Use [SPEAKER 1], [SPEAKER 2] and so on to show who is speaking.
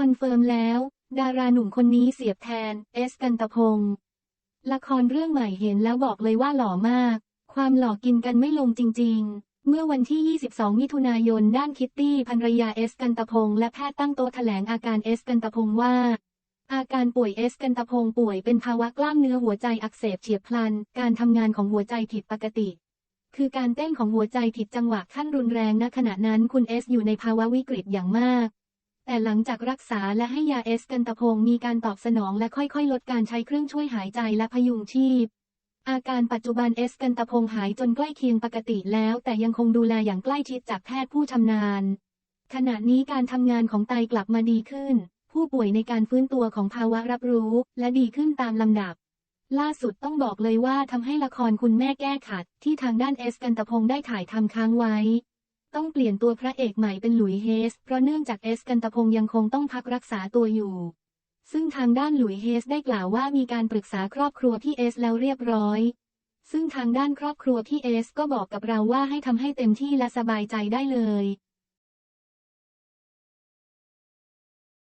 [SPEAKER 1] คอนเฟิร์มแล้ว ดาราหนุ่มคนนี้เสียบแทน เอสกันตพงศ์ละครเรื่องใหม่เห็นแล้วบอกเลยว่าหล่อมาก ความหล่อกินกันไม่ลงจริง ๆเมื่อวันที่ 22 มิถุนายน ด้านคิตตี้ภรรยาเอสกันตพงศ์และแพทย์ตั้งโต๊ะแถลงอาการเอสกันตพงศ์ว่า อาการป่วยเอสกันตพงศ์ป่วยเป็นภาวะกล้ามเนื้อหัวใจอักเสบเฉียบพลัน การทำงานของหัวใจผิดปกติ คือการเต้นของหัวใจผิดจังหวะขั้นรุนแรงณขณะนั้นคุณเอสอยู่ในภาวะวิกฤตอย่างมาก แต่หลังจากรักษาและให้ยาเอสกันตะพงศ์มีการตอบสนองและค่อยๆ ลดการใช้เครื่องช่วยหายใจและพยุงชีพ อาการปัจจุบันเอสกันตะพงศ์หายจนใกล้เคียงปกติแล้ว แต่ยังคงดูแลอย่างใกล้ชิดจากแพทย์ผู้ชำนาญ ขณะนี้การทำงานของไตกลับมาดีขึ้น ผู้ป่วยในการฟื้นตัวของภาวะรับรู้และดีขึ้นตามลำดับล่าสุดต้องบอกเลยว่าทำให้ละครคุณแม่แก้ขัด ที่ทางด้านเอสกันตะพงศ์ได้ถ่ายทำค้างไว้ ต้องเปลี่ยนตัวพระเอกใหม่เป็นหลุยเฮส เพราะเนื่องจากเอสกันตพงศ์ยังคงต้องพักรักษาตัวอยู่ ซึ่งทางด้านหลุยเฮสได้กล่าวว่ามีการปรึกษาครอบครัวพี่เอสแล้วเรียบร้อย ซึ่งทางด้านครอบครัวพี่เอสก็บอกกับเราว่าให้ทำให้เต็มที่และสบายใจได้เลย